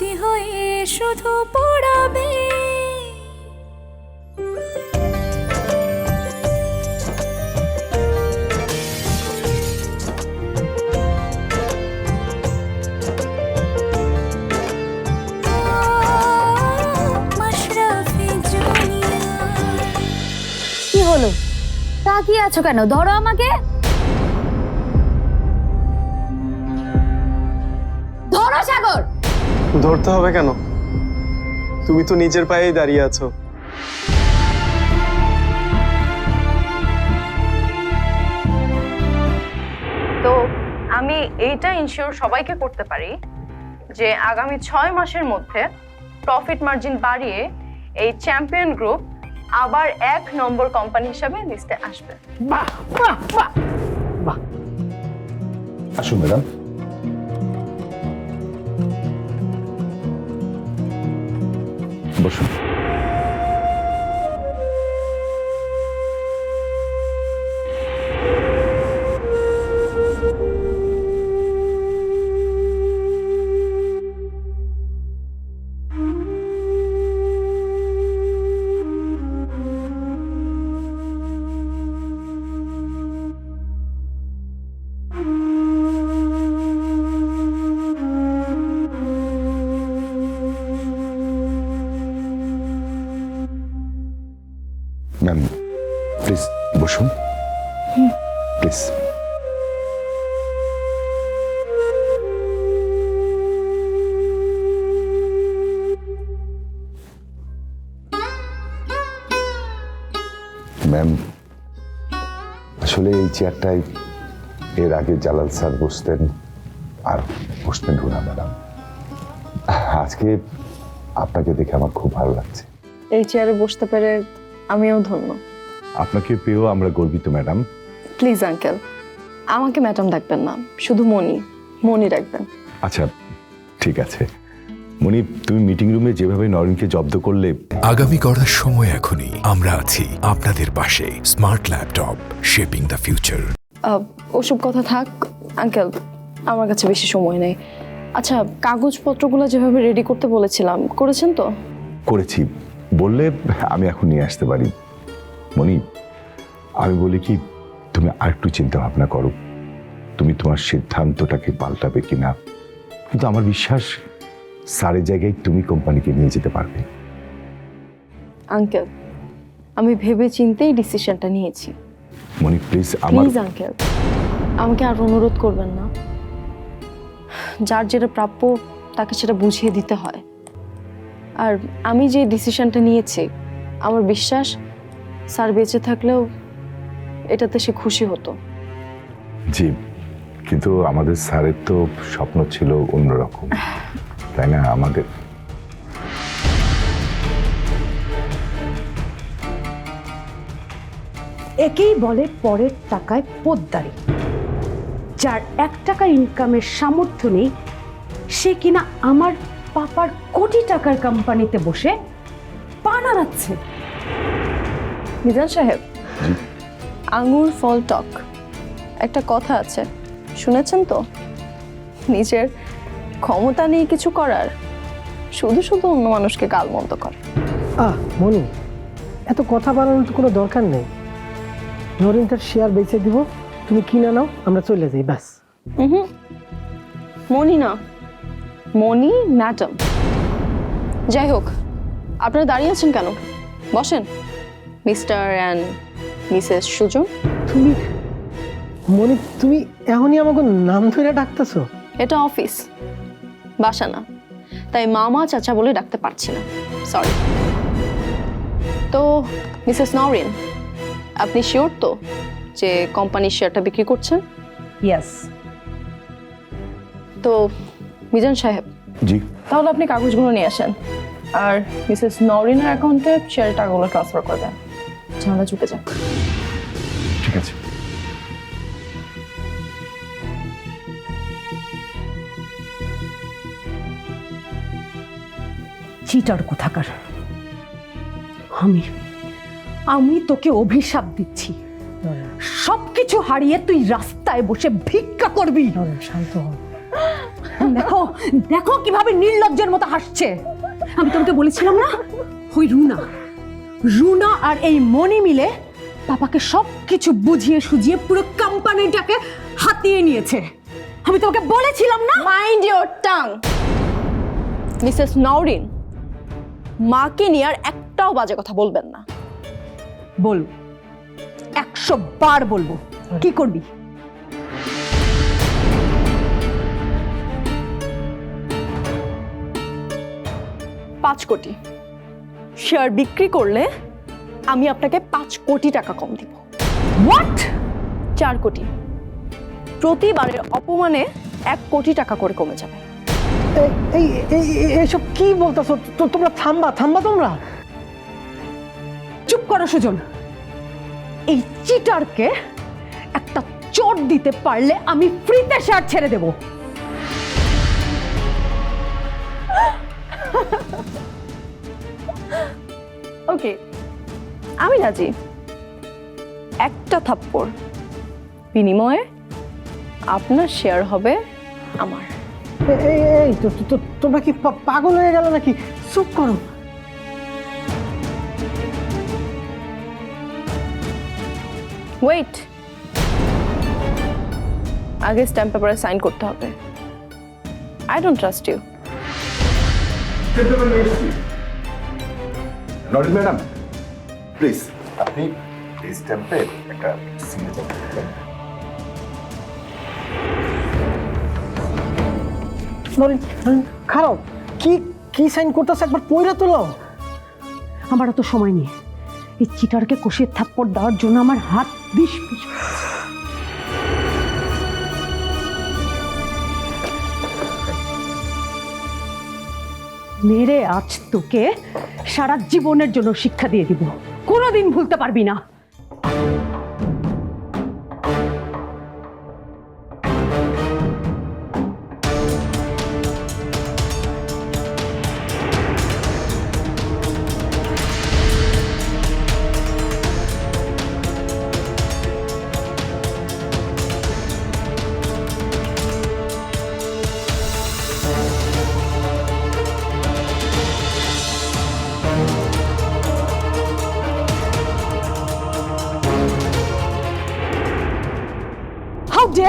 স্মৃতি হয়ে শুধু পড়াবে। কি হলো? তাকিয়ে আছো কেন? ধরো আমাকে। ধরতে হবে কেন? তুমি তো নিজের পায়েই দাঁড়িয়ে আছো। তো আমি এইটা ইনশিওর সবাইকে করতে পারি যে আগামী ছয় মাসের মধ্যে প্রফিট মার্জিন বাড়িয়ে এই চ্যাম্পিয়ন গ্রুপ আবার এক নম্বর কোম্পানি হিসাবে লিস্টে আসবে। বাহ বাহ। আসুন ম্যাডাম। বসুন ম্যাম প্লিজ বসুন। প্লিজ। ম্যাম আসলে এই চেয়ারটায় এর আগে জালাল স্যার বসতেন আর বসতেন রুনা ম্যাডাম। আজকে আপনাকে দেখে আমার খুব ভালো লাগছে। এই চেয়ারে বসতে পেরে আমিও ধন্য। আপনাকে পেয়েও আমরা গর্বিত ম্যাডাম। প্লিজ আঙ্কেল আমাকে ম্যাডাম ডাকবেন না শুধু মনি মনি ডাকবেন। আচ্ছা ঠিক আছে। মনি তুমি মিটিং রুমে যেভাবে নরেনকে জব্দ করলে আগামী গড়ার সময় এখনই আমরা আছি আপনাদের পাশে। Smart laptop shaping the future ওসব কথা থাক আঙ্কেল আমার কাছে বেশি সময় নেই। আচ্ছা কাগজপত্রগুলো যেভাবে রেডি করতে বলেছিলাম করেছেন তো? করেছি। বললে আমি এখন নিয়ে আসতে পারি। মনি আমি বলি কি তুমি আরেকটু চিন্তা ভাবনা করো। তুমি তোমার সিদ্ধান্তটাকে পাল্টাবে কিনা। কিন্তু আমার বিশ্বাস সারের জায়গায় তুমি কোম্পানিকে নিয়ে যেতে পারবে। আঙ্কেল আমি ভেবে চিন্তেই ডিসিশনটা নিয়েছি। মনি প্লিজ আমার প্লিজ আঙ্কেল আমাকে আর অনুরোধ করবেন না। যার যেটা প্রাপ্য তাকে সেটা বুঝিয়ে দিতে হয়। আর আমি যে ডিসিশনটা নিয়েছি আমার বিশ্বাস স্যার বেঁচে থাকলেও এটাতে সে খুশি হতো। জি কিন্তু আমাদের স্যারের তো স্বপ্ন ছিল অন্যরকম তাই না? আমাদের একেই বলে পরের টাকায় পোদ্দারি। যার এক টাকা ইনকামের সামর্থ্য নেই সে কিনা আমার পাপার কোটি টাকার কোম্পানিতে বসে পা নাড়াচ্ছে। মিজান সাহেব জি। আঙুর ফল টক। একটা কথা আছে শুনেছেন তো? নিজের ক্ষমতা নেই কিছু করার শুধু শুধু অন্য মানুষকে গালমন্দ করে। আহ মনি এত কথা বাড়ানোর তো কোনো দরকার নেই। নরেন তার শেয়ার বেচে দিব তুমি কিনে নাও আমরা চলে যাই ব্যাস। হুম মনি না মনি ম্যাডাম। যাই হোক আপনারা দাঁড়িয়ে আছেন কেন? বসেন। Mr and Mrs Sujon. তুমি মনি তুমি এখনই আমাকে নাম ধরে ডাকতেছো? এটা অফিস। বাসা না। তাই মামা চাচা বলে ডাকতে পারছি না। সরি তো মিসেস নরিন আপনি শিওর তো যে কোম্পানির শেয়ারটা বিক্রি করছেন? ইয়েস তো মিজান সাহেব। জি। তাহলে আপনি কাগজগুলো নিয়ে আসেন। আর মিসেস নরিনের অ্যাকাউন্টে শেয়ারের টাকাগুলো ট্রান্সফার করে দেন। ঝামেলা চুকে যাক। ঠিক আছে। চিটার কোথাকার? আমি আমি তোকে অভিশাপ দিচ্ছি। সবকিছু হারিয়ে তুই রাস্তায় বসে ভিক্ষা করবি। শান্ত হও দেখো দেখো কীভাবে নির্লজ্জের মতো হাসছে। আমি তোমাকে বলেছিলাম না? ওই রুনা রুনা আর এই মনি মিলে পাপাকে সব কিছু বুঝিয়ে সুঝিয়ে পুরো কোম্পানিটাকে হাতিয়ে নিয়েছে। আমি তোমাকে বলেছিলাম না? Mind your tongue Mrs Naureen মাকে নিয়ে আর একটাও বাজে কথা বলবেন না। বল একশো বার বলব। কি করবি? পাঁচ কোটি। শেয়ার বিক্রি করলে আমি আপনাকে পাঁচ কোটি টাকা কম দিব। হোয়াট চার কোটি। প্রতিবারের অপমানে এক কোটি টাকা করে কমে যাবে। এই এই এই- এই- এইসব কি বলতেছো? তোমরা থামবা থামবা তোমরা। চুপ করো সুজন। এই চিটারকে একটা চট দিতে পারলে আমি ফ্রিতে শেয়ার ছেড়ে দেব। ওকে আমি রাজি। একটা থাপ্পড়। বিনিময়ে আপনার শেয়ার হবে আমার। এই তোমরা কি পাগল হয়ে গেল নাকি? চুপ করো। ওয়েট আগে স্ট্যাম্প পেপারে সাইন করতে হবে। I don't trust you Noren madam please আপনি এই স্ট্যাম্পে একটা সিগনেচার করবেন খারাপ। কি কি সাইন করতেছে? একবার পয়রা তোলো আমার তো সময় নেই। এই চিটারকে কষিয়ে থাপ্পড় দেওয়ার জন্য আমার হাত বিষ বিষ। মেরে আজ তোকে সারা জীবনের জন্য শিক্ষা দিয়ে দিব। কোনোদিন ভুলতে পারবি না।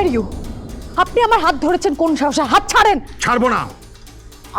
ডেয়ার ইউ আপনি আমার হাত ধরেছেন কোন সাহসে? হাত ছাড়েন! ছাড়বো না!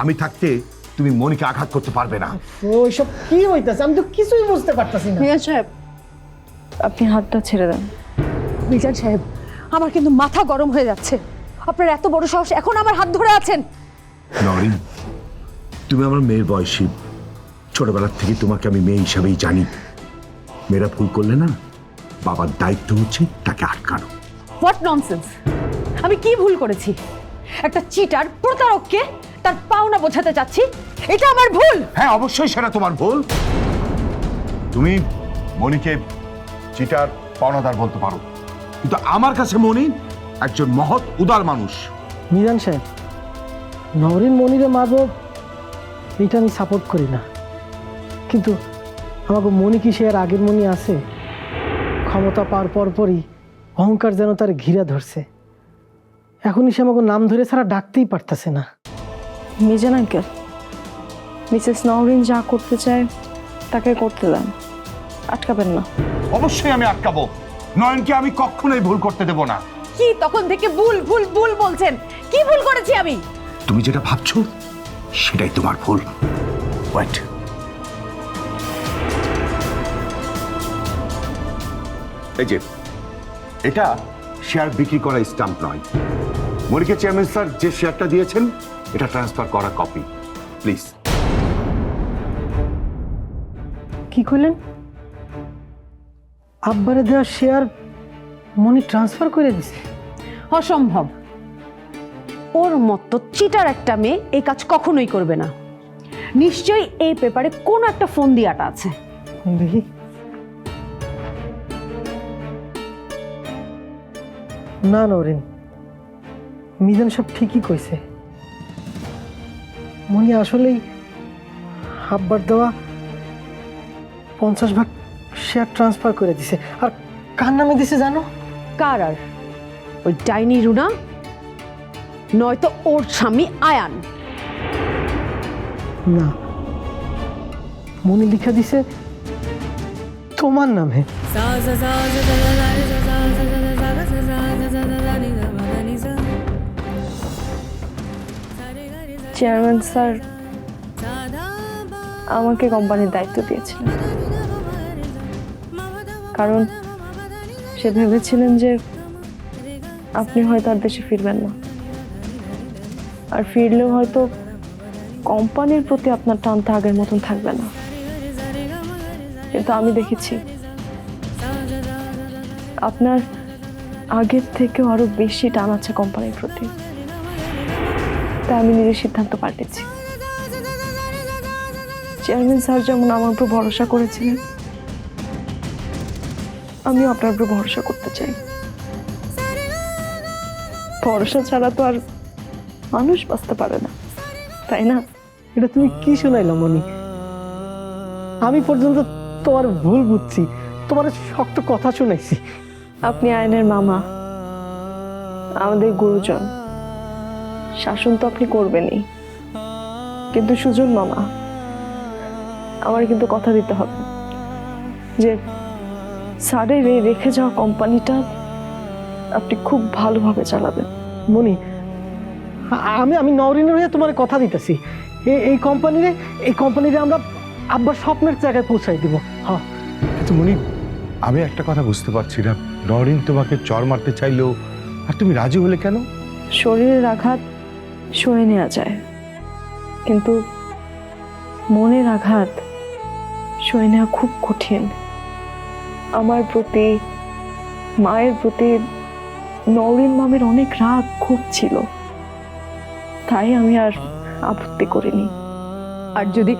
আমি থাকতে তুমি মনিকে আঘাত করতে পারবে না। ওইসব কি হইতাছে? আমি তো কিছুই বুঝতে পারতাছি না। মিয়া সাহেব আপনি হাতটা ছেড়ে দেন। মিজান সাহেব আমার কিন্তু মাথা গরম হয়ে যাচ্ছে। আপনার এত বড় সাহস এখন আমার হাত ধরে আছেন! নরিন তুমি আমার মেয়ের বয়সী। ছোটবেলার থেকে তোমাকে আমি মেয়ে হিসাবেই জানি। মেয়েরা ভুল করলে না বাবার দায়িত্ব হচ্ছে তাকে আটকানো। What nonsense? আমি কি ভুল করেছি? একটা চিটার প্রতারককে তার পাওনা বোঝাতে চাচ্ছি এটা আমার ভুল! হ্যাঁ অবশ্যই সেটা তোমার ভুল। তুমি মনিকে চিটার পাওনাদার বলতে পারো। কিন্তু আমার কাছে মনি একজন মহৎ উদার মানুষ। মিজান সাহেব নরিন মনিরে মারব এটা আমি সাপোর্ট করি না। কিন্তু আমাকে মনি কি সে আর আগের মনি আছে? ক্ষমতা পাওয়ার পরপরই অহংকার যেন তার ঘিরা ধরছে। এখনই সে আমাকে নাম ধরে ছাড়া ডাকতেই পারতেছে না। মিজান আঙ্কেল মিসেস নওরিন যা করতে চায় তাকে করতে দেন। আটকাবেন না। অবশ্যই আমি আটকাবো। নয়নকে আমি কখনোই ভুল করতে দেব না। কি তখন থেকে ভুল ভুল ভুল বলছেন? কি ভুল করেছি আমি? তুমি যেটা ভাবছ সেটাই তোমার ভুল। ওয়েট এই যে এটা শেয়ার বিক্রি করা স্টাম্প নয়। মনিকে চেয়ারম্যান স্যার যে শেয়ারটা দিয়েছেন এটা ট্রান্সফার করা কপি প্লিজ কি করলেন? আব্বারে দেওয়া শেয়ার মনি ট্রান্সফার করে দিছে। অসম্ভব। ওর মতো চিটার একটা মেয়ে এই কাজ কখনোই করবে না। নিশ্চয়ই এই পেপারে কোনো একটা ফোন দিয়াটা আছে। দেখি। না নরেন মিজান সব ঠিকই কইছে। মনি আসলেই হাব্বার দেওয়া পঞ্চাশ ভাগ শেয়ার ট্রান্সফার করে দিছে। আর কার নামে দিছে জানো? কার আর? ওই ডাইনি রুনা? নয়তো ওর স্বামী আয়ান? না। মনি লিখা দিছে তোমার নামে। চেয়ারম্যান স্যার আমাকে কোম্পানির দায়িত্ব দিয়েছিলেন। কারণ সে ভেবেছিলেন যে আপনি হয়তো আর দেশে ফিরবেন না। আর ফিরলেও হয়তো কোম্পানির প্রতি আপনার টানটা আগের মতন থাকবে না। কিন্তু আমি দেখেছি, আপনার আগের থেকেও আরও বেশি টান আছে কোম্পানির প্রতি। তাই আমি নিজের সিদ্ধান্ত পাল্টেছি। চেয়ারম্যান স্যার যেমন আমার উপর ভরসা করেছিলেন আমি আপনার উপর ভরসা করতে চাই। ভরসা ছাড়া তো আর মানুষ বাঁচতে পারে না তাই না? এটা তুমি কি শোনাইলো মনি আমি পর্যন্ত তোমার ভুল বুঝছি তোমার শক্ত কথা শুনাইছি। আপনি আইনের মামা আমাদের গুরুজন। শাসন তো আপনি করবেনই। কিন্তু সুজন মামা আমার কিন্তু কথা দিতে হবে যে স্যারের এই রেখে যাওয়া কোম্পানিটা আপনি খুব ভালোভাবে চালাবেন। মনি আমি আমি নওরিনের হয়ে তোমার কথা দিতেছি। এই- এই কোম্পানিরে এই কোম্পানিরে আমরা আব্বার স্বপ্নের জায়গায় পৌঁছাই দিব। হ্যাঁ কিন্তু মনি আমি একটা কথা বুঝতে পারছি না। নরিন তোমাকে চর মারতে চাইলো আর তুমি রাজি হলে কেন? শরীরের আঘাত সয়ে নেওয়া যায়। কিন্তু মনের আঘাত সয়ে নেওয়া খুব কঠিন। আমার প্রতি, মায়ের প্রতি নওরিন মামের অনেক রাগ খুব ছিল। তাই আমি আর আপত্তি করিনি। আর যদি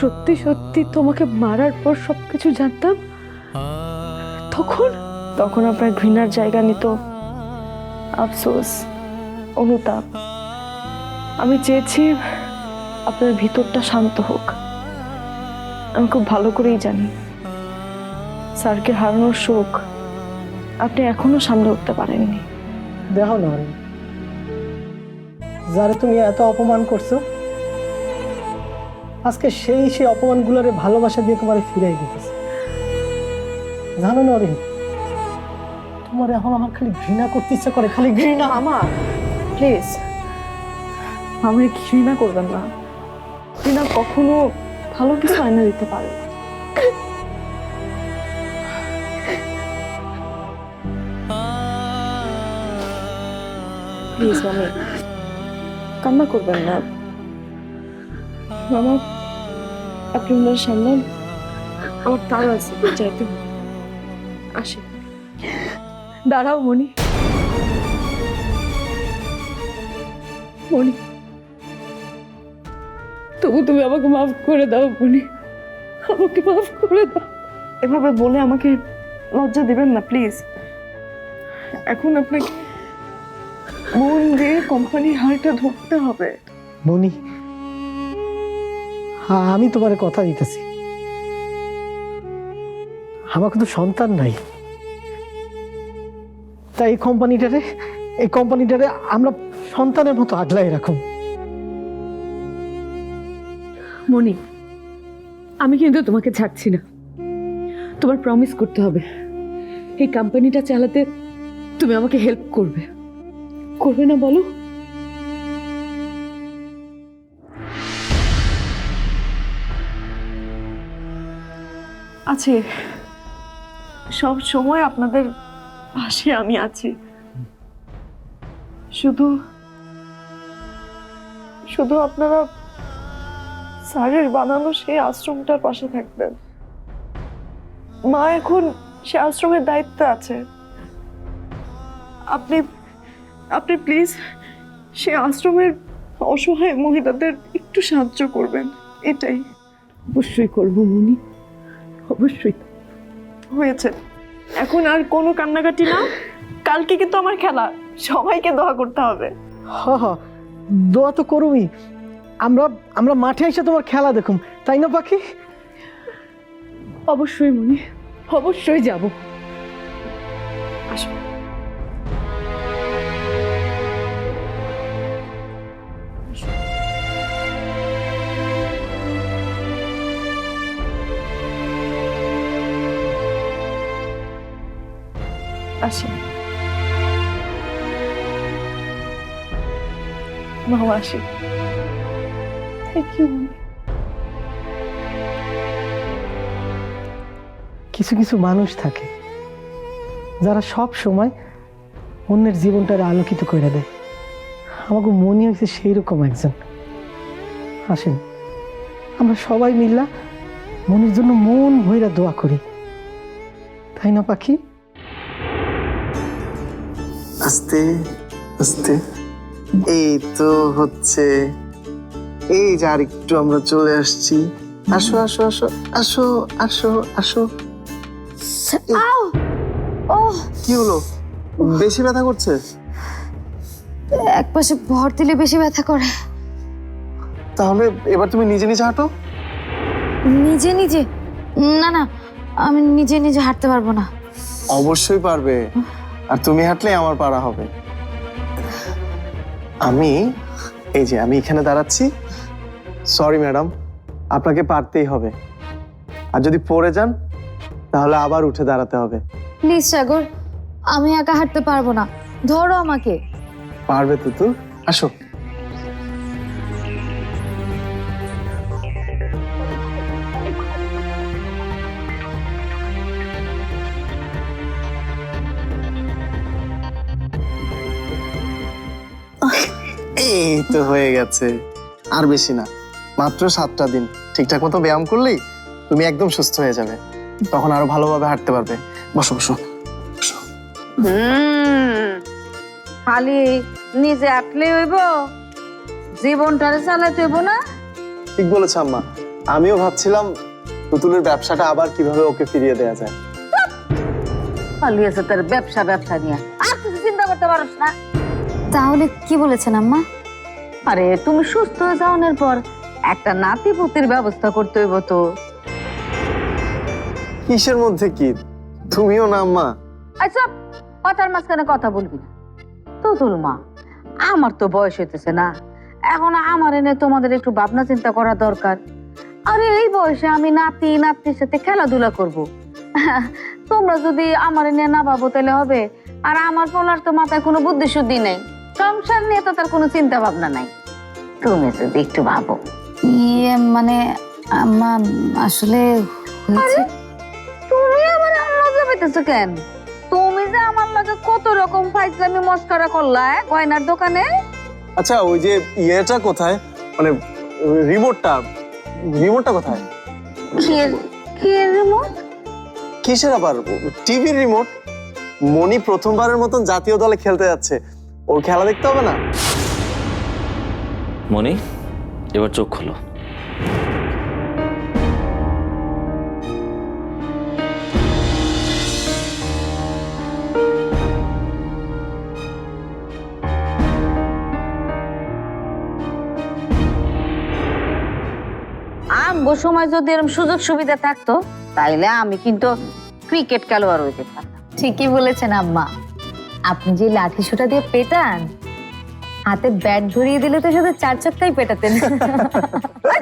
সত্যি সত্যি তোমাকে মারার পর সবকিছু জানতাম, তখন তখন আপনার ঘৃণার জায়গা নিত আফসোস, অনুতাপ। আমি চেয়েছি আপনার ভিতরটা শান্ত হোক। আমি খুব ভালো করেই জানি। স্যারকে হারানোর শোক আপনি এখনও সামলে উঠতে পারেননি। দেখো নরিন যারে তুমি এত অপমান করছ আজকে সেই সেই অপমানগুলোরে ভালোবাসা দিয়ে তোমার ফিরাই দিতেছে। জানো নরিন তোমার এখন আমার খালি ঘৃণা করতে ইচ্ছা করে খালি ঘৃণা। আমার? প্লিজ আমাকে ঘৃণা করবেন না। ঘৃণা কখনো ভালো কিছু আয়না দিতে পারে। প্লিজ মামি, কান্না করবেন না। মামা, আপনি ওনার সামনে আমার তার আছে, যাইতে। আসি দাঁড়াও মনি মনি তবু তুমি আমাকে মাফ করে দাও মনি। আমাকে মাফ করে দাও। এভাবে বলে আমাকে লজ্জা দিবেন না প্লিজ। এখন আপনাকে মন দিয়ে কোম্পানির হালটা ধরতে হবে। মনি হ্যাঁ আমি তোমার কথা দিতেছি। আমার কিন্তু সন্তান নাই। তাই এই কোম্পানিটারে এই কোম্পানিটারে আমরা সন্তানের মতো আগলাই রাখুন। মনি আমি কিন্তু তোমাকে ছাড়ছি না। তোমার প্রমিস করতে হবে। এই কোম্পানিটা চালাতে তুমি আমাকে হেল্প করবে। করবে না বলো? আছে সব সময় আপনাদের পাশে আমি আছি। শুধু শুধু আপনারা স্যারের বানানো সেই আশ্রমটার পাশে থাকবেন মা এখন সে আশ্রমের দায়িত্বে আছে। আপনি আপনি প্লিজ সে আশ্রমের অসহায় মহিলাদের একটু সাহায্য করবেন এটাই। অবশ্যই করব মনি। অবশ্যই। হয়েছে। এখন আর কোনো কান্নাকাটি না। কালকে কিন্তু আমার খেলা। সবাইকে দোয়া করতে হবে। হ হ দোয়া তো করুই আমরা আমরা মাঠে এসে তোমার খেলা দেখুম, তাই না পাখি? অবশ্যই মনি, অবশ্যই যাব। আসো। আসি। মাও আসি। কিছু কিছু মানুষ থাকে যারা সব সময় অন্যের জীবনটারে আলোকিত করে দেয়। আমাকে মনে হয়েছে সেই রকম একজন। আসেন আমরা সবাই মিল্লা মনের জন্য মন ভৈরা দোয়া করি। তাই না পাখি? আস্তে আস্তে। এই তো হচ্ছে। এই যে আর একটু আমরা চলে আসছি। আসো আসো আসো আসো আসো আসো। কি হলো? বেশি ব্যথা করছে? এক পাশে ভর দিলে বেশি ব্যথা করে। তাহলে এবার তুমি নিজে নিজে হাঁটো। নিজে নিজে? না না আমি নিজে নিজে হাঁটতে পারব না। অবশ্যই পারবে। আর তুমি হাঁটলে আমার পারা হবে। আমি এই যে আমি এখানে দাঁড়াচ্ছি। সরি ম্যাডাম আপনাকে পারতেই হবে। আর যদি পড়ে যান তাহলে আবার উঠে দাঁড়াতে হবে। প্লিজ সাগর আমি একা হাঁটতে পারব না। ধরো আমাকে। পারবে তুতু আসো। এই তো হয়ে গেছে। আর বেশি না। মাত্র সাতটা দিন। ঠিকঠাক মতো ব্যায়াম করলেই তুমি একদম সুস্থ হয়ে যাবে। তখন আরও ভালোভাবে হাঁটতে পারবে। বসো বসো। খালি নিজে আটলে হইব জীবনটারে চালাতে হইব না? ঠিক বলেছ আম্মা। আমিও ভাবছিলাম পুতুলের ব্যবসাটা আবার কীভাবে ওকে ফিরিয়ে দেওয়া যায়। খালি আছে তার ব্যবসা ব্যবসা নিয়ে। আর কিছু চিন্তা করতে পারস না। তাহলে কি বলেছেন আম্মা? আরে তুমি সুস্থ হয়ে যাওয়ার পর একটা নাতি পুতির ব্যবস্থা করতে হইব তো। কিসের মধ্যে কি? তুমিও না আম্মা আচ্ছা কথার মাঝখানে কথা বলবি না। তুতুল মা আমার তো বয়স হইতেছে না। এখন আমার এনে তোমাদের একটু ভাবনা চিন্তা করা দরকার। আরে এই বয়সে আমি নাতি নাতির সাথে খেলাধুলা করব। তোমরা যদি আমার এনে না ভাবো তাহলে হবে। আর আমার পোলার তো মাথায় কোনো বুদ্ধি শুদ্ধি নেই। সংসার নিয়ে তো তার কোনো চিন্তা ভাবনা নাই। তুমি যদি একটু ভাবো। ইয়ে মানে আম্মা আসলে হয়েছে? তুমি আবার আমার লজ্জা পেতেছো কেন? তুমি যে আমার লগে কত রকম ফাইজলামি মস্করা করলা এ, গয়নার দোকানে? আচ্ছা ওই যে ইয়েটা কোথায়? মানে রিমোটটা রিমোটটা কোথায়? রিমোট? কিসের আবার? টিভির রিমোট? মনি প্রথমবারের মতন জাতীয় দলে খেলতে যাচ্ছে। ওর খেলা দেখতে হবে না? মনি এবার চোখ খোলো। আমগো সময় যদি এরকম সুযোগ সুবিধা থাকতো তাইলে আমি কিন্তু ক্রিকেট খেলোয়াড় হইতে পারতাম। ঠিকই বলেছেন আম্মা। আপনি যে লাঠি সোটা দিয়ে পেটান হাতে ব্যাট ধরিয়ে দিলে তো শুধু চার চক্কাই পেটাতেন।